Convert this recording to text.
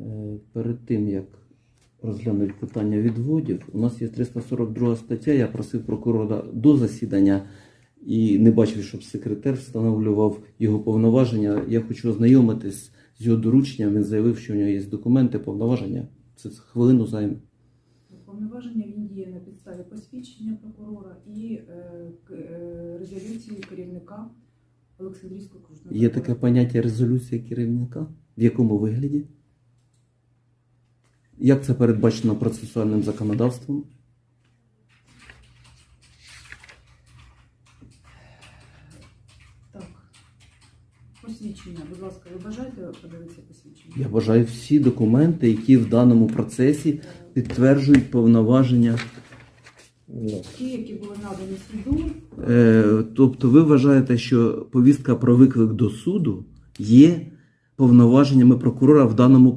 Е, Перед тим, як розглянути питання відводів, у нас є 342 стаття. Я просив прокурора до засідання і не бачив, щоб секретар встановлював його повноваження. Я хочу ознайомитись з його дорученням. Він заявив, що у нього є документи, повноваження. Це хвилину займе. Повноваження він діє на підставі посвідчення прокурора і е, е, резолюції керівника Олександрійської окружної Є таке поняття резолюція керівника? В якому вигляді? Як це передбачено процесуальним законодавством? Так. Посвідчення, будь ласка, ви бажаєте подивитися посвідчення? Я вважаю всі документи, які в даному процесі підтверджують повноваження. Ті, які були надані суду, Е, тобто ви вважаєте, що повістка про виклик до суду є повноваженнями прокурора в даному